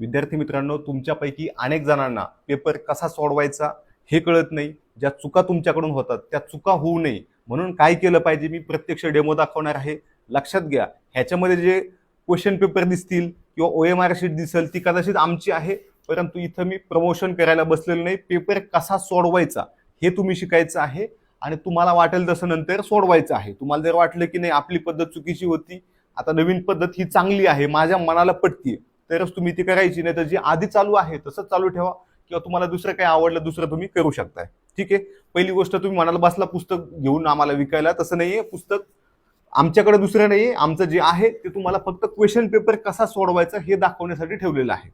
विद्यार्थी मित्रांनो तुमच्यापैकी अनेक जणांना पेपर कसा सोडवायचा हे कळत नाही. ज्या चुका तुमच्याकडून होतात त्या चुका होऊ नये. म्हणून काय केलं पाहिजे मी प्रत्यक्ष डेमो दाखवणार आहे. लक्षात घ्या ह्याच्यामध्ये जे क्वेश्चन पेपर दिसतील किंवा ओ एम आर शीट दिसेल ती कदाचित आमची आहे. परंतु इथं मी प्रमोशन करायला बसलेलं नाही. पेपर कसा सोडवायचा हे तुम्ही शिकायचं आहे आणि तुम्हाला वाटेल तसं नंतर सोडवायचं आहे. तुम्हाला जर वाटलं की नाही आपली पद्धत चुकीची होती आता नवीन पद्धत ही चांगली आहे माझ्या मनाला पटतीये. तरच तुम्ही ती करायची नाही तर जी आधी चालू आहे तसंच चालू ठेवा किंवा तुम्हाला दुसरं काही आवडलं दुसरं तुम्ही करू शकताय. ठीक आहे? पहिली गोष्ट तुम्ही म्हणाला बसला पुस्तक घेऊन आम्हाला विकायला तसं नाहीये. पुस्तक आमच्याकडे दुसरं नाहीये. आमचं जे आहे ते तुम्हाला फक्त क्वेश्चन पेपर कसा सोडवायचा हे दाखवण्यासाठी ठेवलेलं आहे.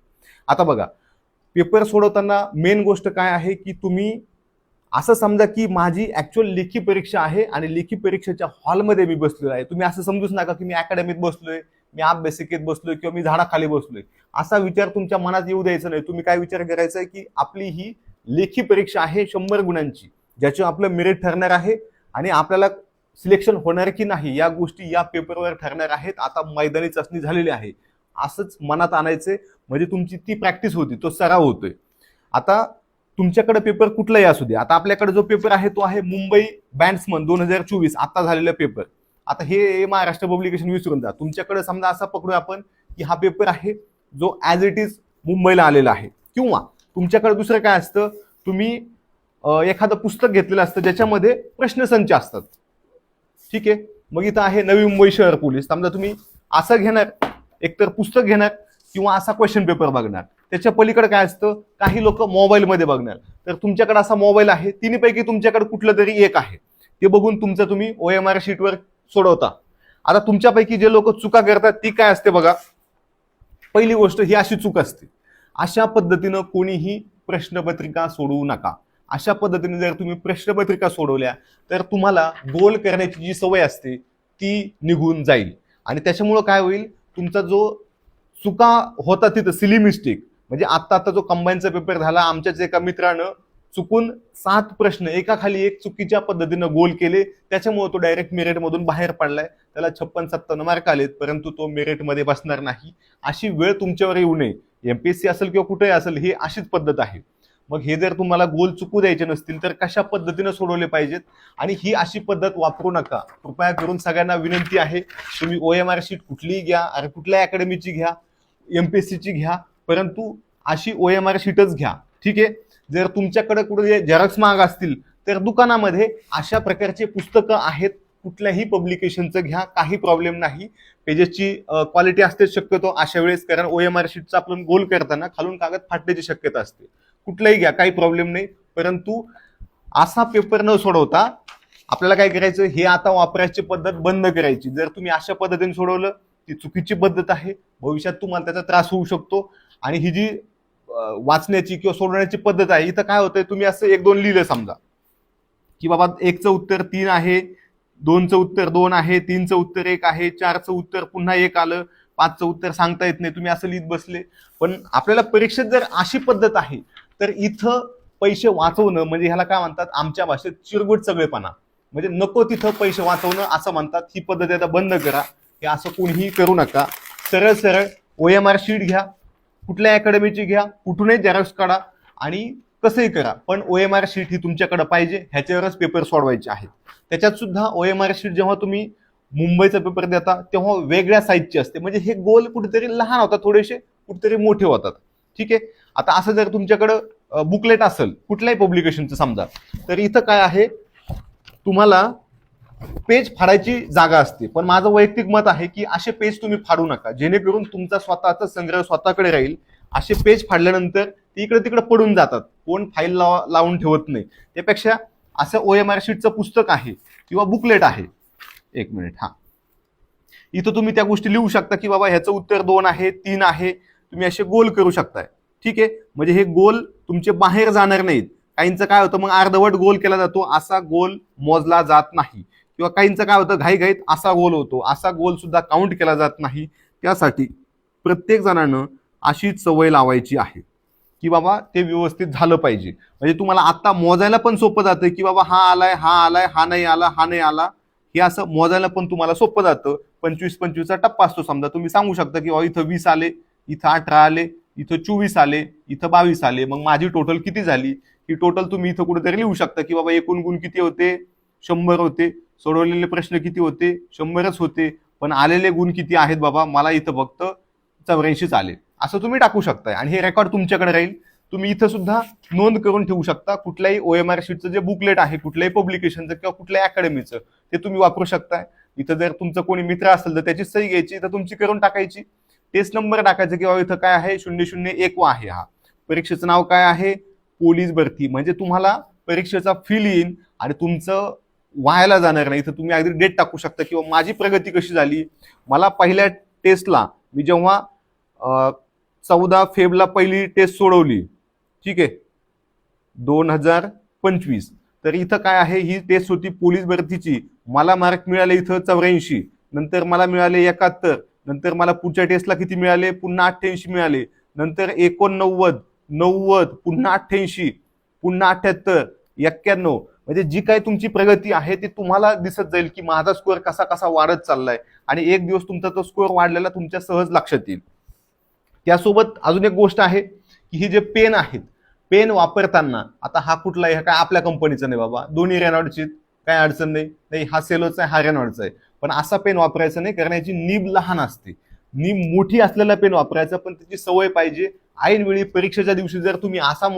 आता बघा पेपर सोडवताना मेन गोष्ट काय आहे की तुम्ही असं समजा की माझी ऍक्च्युअल लेखी परीक्षा आहे आणि लेखी परीक्षेच्या हॉलमध्ये मी बसलेलो आहे. तुम्ही असं समजूच नका की मी अकॅडमीत बसलोय. मी अभ्यासिकेत बसलोय किंवा मी झाडाखाली बसलोय. असा विचार तुमच्या मनात येऊ द्यायचा नाही. तुम्ही काय विचार करायचा आहे की आपली ही लेखी परीक्षा आहे शंभर गुणांची ज्याच्यावर आपलं मेरिट ठरणार आहे आणि आपल्याला सिलेक्शन होणार की नाही या गोष्टी या पेपरवर ठरणार आहेत. आता मैदानी चाचणी झालेली आहे. असंच मनात आणायचे म्हणजे तुमची ती प्रॅक्टिस होती तो सराव होतोय. आता तुमच्याकडे पेपर कुठलाही असू दे. आता आपल्याकडे जो पेपर आहे तो आहे मुंबई बँड्समन दोन हजार चोवीस. आता झालेला पेपर आता हे महाराष्ट्र पब्लिकेशन विसरून जा. तुमच्याकडे समजा असा पकडू आपण की हा पेपर आहे जो ॲज इट इज मुंबईला आलेला आहे. किंवा तुमच्याकडे दुसरं काय असतं तुम्ही एखादं पुस्तक घेतलेलं असतं ज्याच्यामध्ये प्रश्नसंच असतात. ठीक आहे? मग इथं आहे नवी मुंबई शहर पोलीस. समजा तुम्ही असं घेणार एकतर पुस्तक घेणार किंवा असा क्वेश्चन पेपर बघणार. त्याच्या पलीकडे काय असतं काही लोक मोबाईलमध्ये बघणार. तर तुमच्याकडे असा मोबाईल आहे तिन्हीपैकी तुमच्याकडे कुठलं तरी एक आहे. ते बघून तुमचं तुम्ही ओ एम आर शीटवर सोडवता. आता तुमच्यापैकी जे लोक चुका करतात ती काय असते बघा. पहिली गोष्ट ही अशी चूक असते. अशा पद्धतीनं कोणीही प्रश्नपत्रिका सोडवू नका. अशा पद्धतीने जर तुम्ही प्रश्नपत्रिका सोडवल्या तर तुम्हाला गोल करण्याची जी सवय असते ती निघून जाईल. आणि त्याच्यामुळं काय होईल? तुमचा जो चुका होता तिथं सिली मिस्टेक म्हणजे आत्ता आता जो कंबाईनचा पेपर झाला आमच्याच एका मित्रानं चुकून सात प्रश्न एकाखाली एक चुकीच्या पद्धतीनं गोल केले त्याच्यामुळे तो डायरेक्ट मेरिटमधून बाहेर पडलाय. त्याला छप्पन सत्तावन्न मार्क आलेत परंतु तो मेरिटमध्ये बसणार नाही. अशी वेळ तुमच्यावर येऊ नये. एमपीएससी असेल किंवा कुठेही असेल ही अशीच पद्धत आहे. मग हे जर तुम्हाला गोल चुकू द्यायचे नसतील तर कशा पद्धतीनं सोडवले पाहिजेत? आणि ही अशी पद्धत वापरू नका. कृपया करून सगळ्यांना विनंती आहे तुम्ही ओ एम आर शीट कुठलीही घ्या अरे कुठल्या अकॅडमीची घ्या एम पी एस सीची घ्या परंतु अशी ओ एम आर शीटच घ्या. ठीक आहे? जर तुमच्याकडे कुठे झेरॉक्स माग असतील तर दुकानामध्ये अशा प्रकारचे पुस्तकं आहेत. कुठल्याही पब्लिकेशनचं घ्या काही प्रॉब्लेम नाही. पेजेसची क्वालिटी असते शक्यतो अशा वेळेस कारण ओ एम आर शीटचा आपण गोल करताना खालून कागद फाटण्याची शक्यता असते. कुठलाही घ्या काही प्रॉब्लेम नाही. परंतु असा पेपर न सोडवता आपल्याला काय करायचं? हे आता वापरायची पद्धत बंद करायची. जर तुम्ही अशा पद्धतीने सोडवलं ती चुकीची पद्धत आहे. भविष्यात तुम्हाला त्याचा त्रास होऊ शकतो. आणि ही जी वाचण्याची किंवा सोडवण्याची पद्धत आहे. इथं काय होतंय तुम्ही असं एक दोन लिहिलं समजा. की बाबा एकचं उत्तर तीन आहे दोनचं उत्तर दोन आहे तीनचं उत्तर एक आहे चारचं उत्तर पुन्हा एक आलं पाचचं उत्तर सांगता येत नाही तुम्ही असं लिहित बसले. पण आपल्याला परीक्षेत जर अशी पद्धत आहे तर इथं पैसे वाचवणं म्हणजे ह्याला काय म्हणतात आमच्या भाषेत चिरगुट सगळेपणा. म्हणजे नको तिथं पैसे वाचवणं असं म्हणतात. ही पद्धत आता बंद करा. हे असं कोणीही करू नका. सरळ सरळ ओ एम आर शीट घ्या. कुठल्या अकॅडमीची घ्या कुठूनही झेरॉक्स काढा आणि कसंही करा. पण ओ एम आर शीट ही तुमच्याकडे पाहिजे ह्याच्यावरच पेपर सोडवायचे आहेत. त्याच्यात सुद्धा ओ एम आर शीट जेव्हा तुम्ही मुंबईचा पेपर देता तेव्हा वेगळ्या साईजची असते. म्हणजे हे गोल कुठेतरी लहान होतात थोडेसे कुठेतरी मोठे होतात. ठीक आहे? आता असं जर तुमच्याकडं बुकलेट असेल कुठल्याही पब्लिकेशनचं समजा तर इथं काय आहे? तुम्हाला पेज फाडायची जागा असते. पण माझं वैयक्तिक मत आहे की असे पेज तुम्ही फाडू नका. जेणेकरून तुमचा स्वतःचा संग्रह स्वतःकडे राहील. असे पेज फाडल्यानंतर ते इकडे तिकडे पडून जातात. कोण फाईल लावून ठेवत नाही. त्यापेक्षा असं ओ एम आर शीटचं पुस्तक आहे किंवा बुकलेट आहे. एक मिनिट हा. इथं तुम्ही त्या गोष्टी लिहू शकता की बाबा ह्याचं उत्तर दोन आहे तीन आहे. तुम्ही असे गोल करू शकताय. ठीक आहे? म्हणजे हे गोल तुमचे बाहेर जाणार नाहीत. काहींचं काय होतं मग अर्धवट गोल केला जातो. असा गोल मोजला जात नाही. किंवा काहींचं काय होतं घाईघाईत असा गोल होतो. असा गोल सुद्धा काउंट केला जात नाही. त्यासाठी प्रत्येक जणानं अशी सवय लावायची आहे की बाबा ते व्यवस्थित झालं पाहिजे. म्हणजे तुम्हाला आत्ता मोजायला पण सोपं जातं की बाबा हा आलाय हा आलाय हा नाही आला हा नाही आला. हे असं मोजायला पण तुम्हाला सोपं जातं. पंचवीस पंचवीसचा टप्पा असतो समजा. तुम्ही सांगू शकता की बाबा इथं वीस आले इथं अठरा आले इथं चोवीस आले इथं बावीस आले. मग माझी टोटल किती झाली? ही टोटल तुम्ही इथं कुठेतरी लिहू शकता की बाबा एकूण गुण किती होते? शंभर होते. सोडवलेले प्रश्न किती होते? शंभरच होते. पण आलेले गुण किती आहेत बाबा? मला इथं फक्त चौऱ्याऐंशीच आले. असं तुम्ही टाकू शकताय. आणि हे रेकॉर्ड तुमच्याकडे राहील. तुम्ही इथं सुद्धा नोंद करून ठेवू शकता. कुठल्याही ओ एम आर शीटचं जे बुकलेट आहे कुठल्याही पब्लिकेशनचं किंवा कुठल्याही अकॅडमीचं ते तुम्ही वापरू शकताय. इथं जर तुमचं कोणी मित्र असेल तर त्याची सही घ्यायची तर तुमची करून टाकायची. टेस्ट नंबर टाकायचा किंवा इथं काय आहे? शून्य शून्य एक वा आहे हा. परीक्षेचं नाव काय आहे? पोलीस भरती. म्हणजे तुम्हाला परीक्षेचा फील येईल आणि तुमचं व्हायला जाणार नाही. इथं तुम्ही अगदी डेट टाकू शकता किंवा माझी प्रगती कशी झाली? मला पहिल्या टेस्टला मी जेव्हा चौदा फेबला पहिली टेस्ट सोडवली ठीक आहे दोन हजार पंचवीस. तर इथं काय आहे? ही टेस्ट होती पोलीस भरतीची. मला मार्क मिळाले इथं चौऱ्याऐंशी. नंतर मला मिळाले एकाहत्तर. नंतर मला पुढच्या टेस्टला किती मिळाले? पुन्हा अठ्ठ्याऐंशी मिळाले. नंतर एकोणनव्वद नव्वद पुन्हा अठ्ठ्याऐंशी पुन्हा अठ्ठ्याहत्तर एक्क्याण्णव. म्हणजे जी काही तुमची प्रगती आहे ती तुम्हाला दिसत जाईल की माझा स्कोअर कसा कसा वाढत चाललाय. आणि एक दिवस तुमचा तो स्कोअर वाढलेला तुमच्या सहज लक्षात येईल. त्यासोबत अजून एक गोष्ट आहे की ही जे पेन आहेत पेन वापरताना आता हा कुठला आहे काय आपल्या कंपनीचा नाही बाबा. दोन्ही रेनॉडची काय अडचण नाही. नाही हा सेलोचा आहे हा रेनॉडचा आहे. पण असा पेन वापरायचा नाही कारण याची नीब लहान असते. नीब मोठी असलेला पेन वापरायचा पण त्याची सवय पाहिजे. ऐनवेळी परीक्षेच्या दिवशी जर तुम्ही असा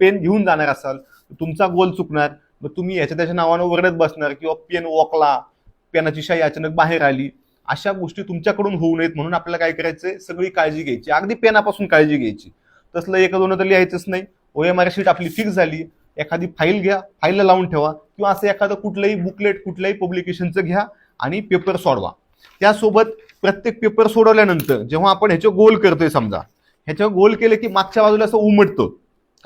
पेन घेऊन जाणार असाल तर तुमचा गोल चुकणार. मग तुम्ही याच्या त्याच्या नावानं वगैरेच बसणार किंवा पेन वॉकला पेनाची शाई अचानक बाहेर आली. अशा गोष्टी तुमच्याकडून होऊ नयेत म्हणून आपल्याला काय करायचंय? सगळी काळजी घ्यायची. अगदी पेनापासून काळजी घ्यायची. तसलं एक दोन तर लिहायचंच नाही. ओ एम आर शीट आपली फिक्स झाली. एखादी फाईल घ्या फाईलला लावून ठेवा किंवा असं एखादं कुठलंही बुकलेट कुठल्याही पब्लिकेशनचं घ्या आणि पेपर सोडवा. त्यासोबत प्रत्येक पेपर सोडवल्यानंतर जेव्हा आपण ह्याचे गोल करतोय समजा ह्याच्या गोल केलं की मागच्या बाजूला असं उमटतं.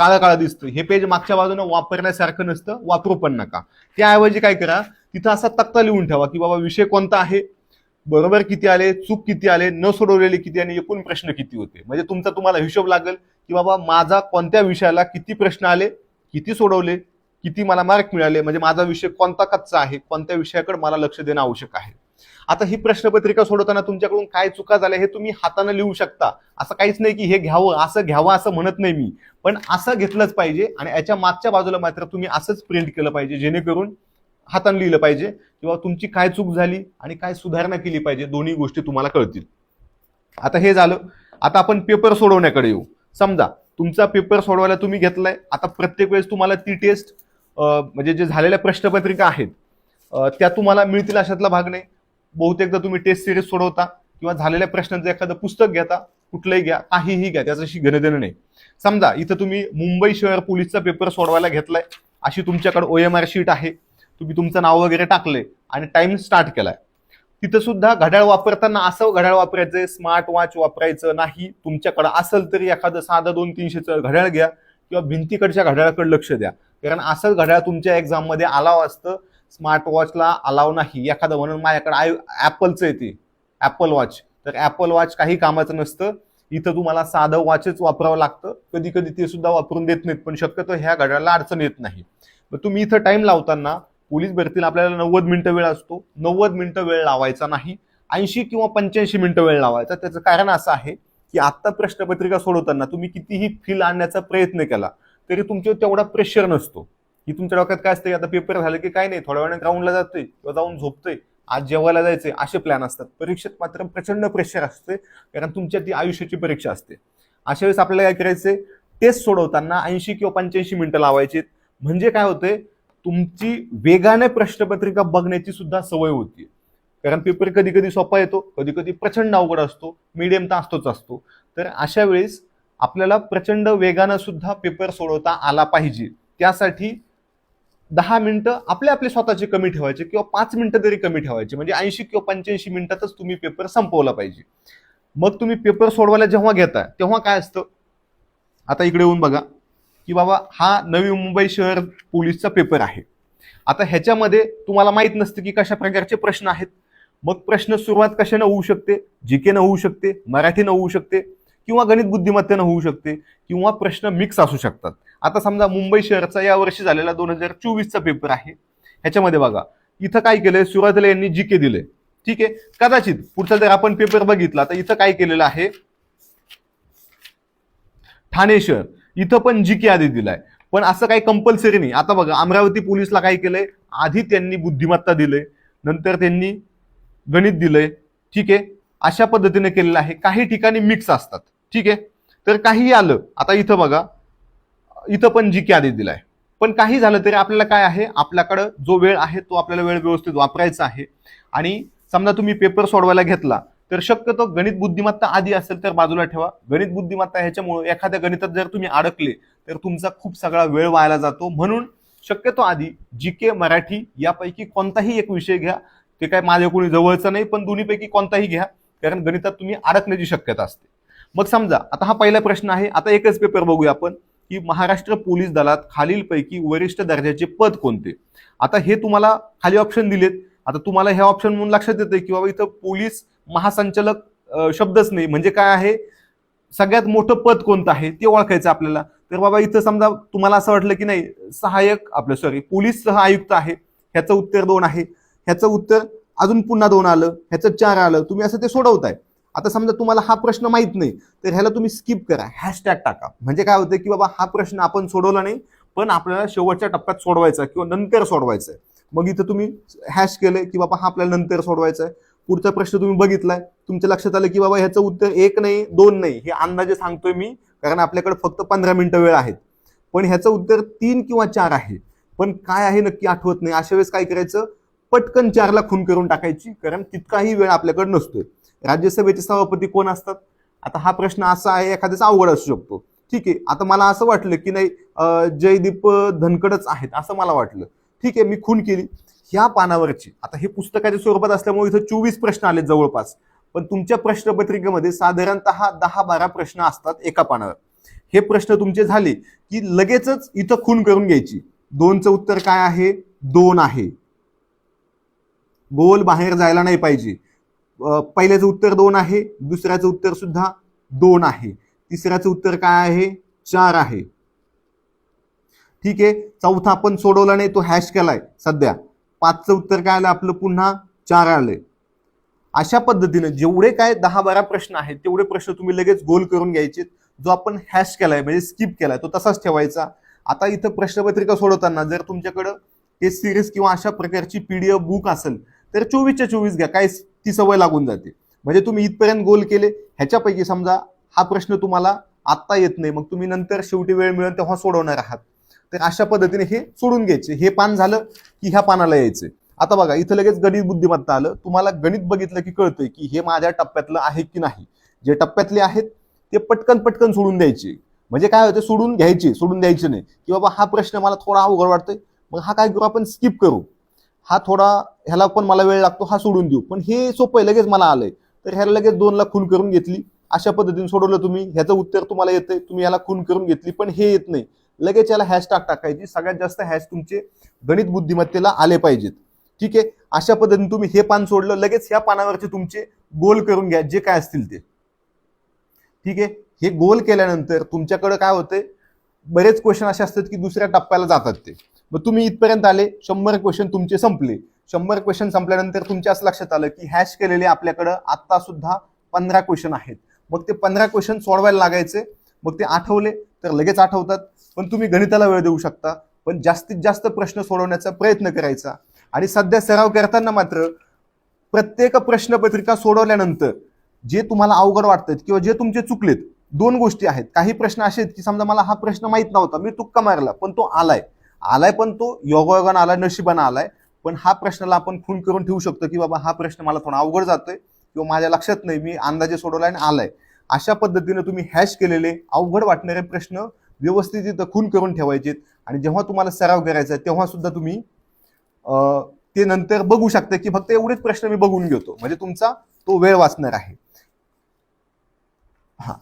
काळा काळा दिसतं हे पेज मागच्या बाजूनं वापरण्यासारखं नसतं. वापरू पण नका. त्याऐवजी काय करा तिथं असा तक्ता लिहून ठेवा की बाबा विषय कोणता आहे? बरोबर किती आले? चूक किती आले? न सोडवलेले किती आणि एकूण प्रश्न किती होते? म्हणजे तुमचा तुम्हाला हिशोब लागेल की बाबा माझा कोणत्या विषयाला किती प्रश्न आले किती सोडवले किती मला मार्क मिळाले? म्हणजे माझा विषय कोणता कच्चा आहे? कोणत्या विषयाकडे मला लक्ष देणं आवश्यक आहे? आता ही प्रश्नपत्रिका सोडवताना तुमच्याकडून काय चुका झाल्या हे तुम्ही हाताने लिहू शकता. असं काहीच नाही की हे घ्यावं असं घ्यावं असं म्हणत नाही मी. पण असं घेतलंच पाहिजे आणि याच्या मागच्या बाजूला मात्र तुम्ही असंच प्रिंट केलं पाहिजे जेणेकरून हाताने लिहिलं पाहिजे किंवा तुमची काय चूक झाली आणि काय सुधारणा केली पाहिजे दोन्ही गोष्टी तुम्हाला कळतील. आता हे झालं. आता आपण पेपर सोडवण्याकडे येऊ. समजा तुमचा पेपर सोडवायला तुम्ही घेतलाय. आता प्रत्येक वेळेस तुम्हाला ती टेस्ट म्हणजे जे झालेल्या प्रश्नपत्रिका आहेत त्या तुम्हाला मिळतील अशातला भाग नाही. बहुतेकदा तुम्ही टेस्ट सिरीज सोडवता किंवा झालेल्या प्रश्नांचं एखादं पुस्तक घेता कुठलंही घ्या काहीही घ्या त्याच्याशी घेणं देणं नाही. समजा इथं तुम्ही मुंबई शहर पोलीसचा पेपर सोडवायला घेतलाय अशी तुमच्याकडे ओ एम आर शीट आहे तुम्ही तुमचं नाव वगैरे टाकले आणि टाइम स्टार्ट केलाय. तिथं सुद्धा घड्याळ वापरताना असं घड्याळ वापरायचंय स्मार्ट वॉच वापरायचं नाही तुमच्याकडं असेल तरी एखादं साधं दोन तीनशेचं घड्याळ घ्या किंवा भिंतीकडच्या घड्याळाकडे लक्ष द्या. कारण असं घड्याळ तुमच्या एक्झाममध्ये आला असतं स्मार्ट वॉचला अलाव नाही. एखादं म्हणून माझ्याकडे आय ॲपलचं येते ॲपल वॉच. तर ॲपल वॉच काही कामाचं नसतं. इथं तुम्हाला साधं वॉचच वापरावं लागतं. कधी कधी ते सुद्धा वापरून देत नाहीत पण शक्यतो ह्या घड्याळाला अडचण येत नाही. मग तुम्ही इथं टाइम लावताना पोलीस भरतीला आपल्याला नव्वद मिनटं वेळ असतो. नव्वद मिनटं वेळ लावायचा नाही. ऐंशी किंवा पंच्याऐंशी मिनटं वेळ लावायचा. त्याचं कारण असं आहे की आत्ता प्रश्नपत्रिका सोडवताना तुम्ही कितीही फील आणण्याचा प्रयत्न केला तरी तुमच्यावर तेवढा प्रेशर नसतो. की तुमच्या डोक्यात काय असतं आता पेपर झालं की काय नाही? थोड्या वेळाने ग्राउंडला जातोय किंवा जाऊन झोपतोय. आज जेवायला जायचंय असे प्लॅन असतात. परीक्षेत मात्र प्रचंड प्रेशर असते कारण तुमच्या ती आयुष्याची परीक्षा असते. अशा वेळेस आपल्याला काय करायचंय? टेस्ट सोडवताना ऐंशी किंवा पंच्याऐंशी मिनिटं लावायची म्हणजे काय होतंय? तुमची वेगाने प्रश्नपत्रिका बघण्याची सुद्धा सवय होती कारण पेपर कधी कधी सोपा येतो कधी कधी प्रचंड अवघड असतो मीडियम तर असतोच असतो. तर अशा वेळेस आपल्याला प्रचंड वेगानं सुद्धा पेपर सोडवता आला पाहिजे. त्यासाठी दहा मिनिटं आपले आपले स्वतःचे कमी ठेवायचे किंवा पाच मिनिटं तरी कमी ठेवायचे. म्हणजे ऐंशी किंवा पंच्याऐंशी मिनिटातच तुम्ही पेपर संपवला पाहिजे. मग तुम्ही पेपर सोडवायला जेव्हा घेता तेव्हा काय असतं? आता इकडे येऊन बघा की बाबा हा नवी मुंबई शहर पोलीसचा पेपर आहे. आता ह्याच्यामध्ये तुम्हाला माहीत नसतं की कशा प्रकारचे प्रश्न आहेत. मग प्रश्न सुरुवात कशानं होऊ शकते? जीकेनं होऊ शकते? मराठीनं होऊ शकते? किंवा गणित बुद्धिमत्तेनं होऊ शकते? किंवा प्रश्न मिक्स असू शकतात. आता समजा मुंबई शहरचा या वर्षी झालेला दोन हजार चोवीसचा पेपर आहे. ह्याच्यामध्ये बघा इथं काय केलंय? सुरुवातीला यांनी जी के दिले ठीक आहे? कदाचित पुढचा जर आपण पेपर बघितला तर इथं काय केलेलं आहे? ठाणे शहर. इथं पण जी के आधी दिलाय. पण असं काही कंपल्सरी नाही. आता बघा अमरावती पोलीसला काय केलंय? आधी त्यांनी बुद्धिमत्ता दिलंय. नंतर त्यांनी गणित दिलंय. ठीक आहे? अशा पद्धतीने केलेलं आहे. काही ठिकाणी मिक्स असतात. ठीक आहे? तर काही आलं आता इथं बघा इथं पण जी के आधी दिलाय. पण काही झालं तरी आपल्याला काय आहे? आपल्याकडं जो वेळ आहे तो आपल्याला वेळ व्यवस्थित वापरायचा आहे. आणि समजा तुम्ही पेपर सोडवायला घेतला तर शक्यतो गणित बुद्धिमत्ता आधी असेल तर बाजूला ठेवा. गणित बुद्धिमत्ता ह्याच्यामुळे एखाद्या गणितात जर तुम्ही अडकले तर तुमचा खूप सगळा वेळ वायाला जातो. म्हणून शक्यतो आधी जी के मराठी यापैकी कोणताही एक विषय घ्या. ते काय माझ्या कोणी जवळचं नाही पण दोन्हीपैकी कोणताही घ्या. कारण गणितात तुम्ही अडकण्याची शक्यता असते. मग समजा आता हा पहिला प्रश्न आहे. आता एकच पेपर बघूया आपण. की महाराष्ट्र पोलीस दलात खालीलपैकी वरिष्ठ दर्जाचे पद कोणते? आता हे तुम्हाला खाली ऑप्शन दिलेत. आता तुम्हाला हे ऑप्शन म्हणून लक्षात येते की बाबा इथं पोलीस महासंचालक शब्दच नाही. म्हणजे काय आहे? सगळ्यात मोठं पद कोणतं आहे ते ओळखायचं आपल्याला. तर बाबा इथं समजा तुम्हाला असं वाटलं की नाही सहाय्यक आपलं सॉरी पोलीस सह आयुक्त आहे. ह्याचं उत्तर दोन आहे. ह्याचं उत्तर अजून पुन्हा दोन आलं. ह्याचं चार आलं. तुम्ही असं ते सोडवताय. आता समजा तुम्हाला हा प्रश्न माहीत नाही तर ह्याला तुम्ही स्किप करा. हॅशटॅग टाका. म्हणजे काय होतं की बाबा हा प्रश्न आपण सोडवला नाही पण आपल्याला शेवटच्या टप्प्यात सोडवायचा किंवा नंतर सोडवायचा आहे. मग इथं तुम्ही हॅश केलंय की बाबा हा आपल्याला नंतर सोडवायचा आहे. पुढचा प्रश्न तुम्ही बघितलाय. तुमच्या लक्षात आलं की बाबा ह्याचं उत्तर एक नाही दोन नाही हे अंदाजे सांगतोय मी कारण आपल्याकडे फक्त पंधरा मिनिटं वेळ आहेत. पण ह्याचं उत्तर तीन किंवा चार आहे. पण काय आहे नक्की आठवत नाही. अशा वेळेस काय करायचं? पटकन चारला खून करून टाकायची कारण तितकाही वेळ आपल्याकडे नसतोय. राज्यसभेचे सभापती कोण असतात? आता हा प्रश्न असा आहे एखाद्याचा अवघड असू शकतो. ठीक आहे आता मला असं वाटलं की नाही जयदीप धनकडच आहेत असं मला वाटलं. ठीक आहे मी खून केली. ह्या पानावरची आता हे पुस्तकाच्या स्वरूपात असल्यामुळे इथं चोवीस प्रश्न आले जवळपास. पण तुमच्या प्रश्नपत्रिकेमध्ये साधारणतः दहा बारा प्रश्न असतात एका पानावर. हे प्रश्न तुमचे झाले की लगेचच इथं खून करून घ्यायची. दोनचं उत्तर काय आहे? दोन आहे. गोल बाहेर जायला नाही पाहिजे. पहिल्याचं उत्तर दोन आहे दुसऱ्याचं उत्तर सुद्धा दोन आहे. तिसऱ्याचं उत्तर काय आहे? चार आहे. ठीक आहे चौथा आपण सोडवला नाही तो हॅश केलाय सध्या. पाचचं उत्तर काय आलं आपलं? पुन्हा चार आलंय. अशा पद्धतीने जेवढे काय दहा बारा प्रश्न आहेत तेवढे प्रश्न तुम्ही लगेच गोल करून घ्यायचे जो आपण हॅश केलाय म्हणजे स्किप केलाय तो तसाच ठेवायचा. आता इथं प्रश्नपत्रिका सोडवताना जर तुमच्याकडं हे सिरीज किंवा अशा प्रकारची पीडीएफ बुक असेल तर चोवीसच्या चोवीस घ्या. काय ती सवय लागून जाते. म्हणजे तुम्ही इथपर्यंत गोल केले ह्याच्यापैकी समजा हा प्रश्न तुम्हाला आत्ता येत नाही. मग तुम्ही नंतर शेवटी वेळ मिळेल तेव्हा सोडवणार आहात. तर अशा पद्धतीने हे सोडून घ्यायचे. हे पान झालं की ह्या पानाला यायचे. आता बघा इथं लगेच गणित बुद्धिमत्ता आलं. तुम्हाला गणित बघितलं की कळतंय की हे माझ्या टप्प्यातलं आहे की नाही. जे टप्प्यातले आहेत ते पटकन पटकन सोडून द्यायचे. म्हणजे काय होतं? सोडून घ्यायचे सोडून द्यायचे नाही. की बाबा हा प्रश्न मला थोडा अवघड वाटतोय. मग हा काय करू? आपण स्किप करू. हा थोडा ह्याला पण मला वेळ लागतो हा सोडून देऊ. पण हे सोपं आहे लगेच मला आलंय. तर ह्याला लगेच दोनला खून करून घेतली. अशा पद्धतीने सोडवलं तुम्ही. ह्याचं उत्तर तुम्हाला येतंय. तुम्ही याला खून करून घेतली पण हे येत नाही. लगेच याला हॅशटॅग टाकायची. सगळ्यात जास्त हॅश तुमचे गणित बुद्धिमत्तेला आले पाहिजेत. ठीक आहे? अशा पद्धतीने तुम्ही हे पान सोडलं लगेच ह्या पानावरचे तुमचे गोल करून घ्या जे काय असतील ते. ठीक आहे? हे गोल केल्यानंतर तुमच्याकडे काय होतंय? बरेच क्वेश्चन असे असतात की दुसऱ्या टप्प्याला जातात ते. मग तुम्ही इथपर्यंत आले शंभर क्वेश्चन तुमचे संपले. शंभर क्वेश्चन संपल्यानंतर तुमच्या असं लक्षात आलं की हॅश केलेले आपल्याकडं आता सुद्धा पंधरा क्वेश्चन आहेत. मग ते पंधरा क्वेश्चन सोडवायला लागायचे मग ते आठवले तर लगेच आठवतात. पण तुम्ही गणिताला वेळ देऊ शकता. पण जास्तीत जास्त प्रश्न सोडवण्याचा प्रयत्न करायचा. आणि सध्या सराव करताना मात्र प्रत्येक प्रश्नपत्रिका सोडवल्यानंतर जे तुम्हाला अवघड वाटतात किंवा जे तुमचे चुकलेत दोन गोष्टी आहेत. काही प्रश्न असे आहेत की समजा मला हा प्रश्न माहीत नव्हता मी तुक्का मारला पण तो आलाय. आलाय पण तो योगायोगानं आलाय नशिबानं आलाय. पण हा प्रश्नाला आपण खून करून ठेवू शकतो की बाबा हा प्रश्न मला थोडा अवघड जातोय किंवा माझ्या लक्षात नाही मी अंदाजे सोडवलाय आणि आलाय. अशा पद्धतीने तुम्ही हॅश केलेले अवघड वाटणारे प्रश्न व्यवस्थित तिथं खून करून ठेवायचेत. आणि जेव्हा तुम्हाला सराव करायचा आहे तेव्हा सुद्धा तुम्ही ते नंतर बघू शकता की फक्त एवढेच प्रश्न मी बघून घेतो. म्हणजे तुमचा तो वेळ वाचणार आहे. हा.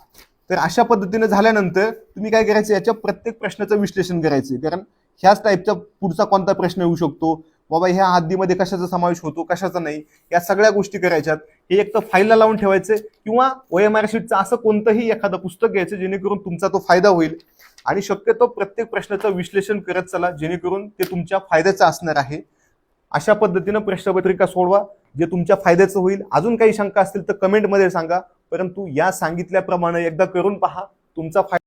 तर अशा पद्धतीने झाल्यानंतर तुम्ही काय करायचं याच्या प्रत्येक प्रश्नाचं विश्लेषण करायचं कारण ह्याच टाईपचा पुढचा कोणता प्रश्न येऊ शकतो? बाबा ह्या हद्दीमध्ये कशाचा समावेश होतो? कशाचा नाही? या सगळ्या गोष्टी करायच्यात. हे एक तर फाईलला लावून ठेवायचे किंवा ओएमआर शीटचं असं कोणतंही एखादं पुस्तक घ्यायचं जेणेकरून तुमचा तो फायदा होईल. आणि शक्यतो प्रत्येक प्रश्नाचं विश्लेषण करत चला जेणेकरून ते तुमच्या फायद्याचं असणार आहे. अशा पद्धतीनं प्रश्नपत्रिका सोडवा जे तुमच्या फायद्याचं होईल. अजून काही शंका असतील तर कमेंटमध्ये सांगा. परंतु या सांगितल्याप्रमाणे एकदा करून पहा तुमचा फायदा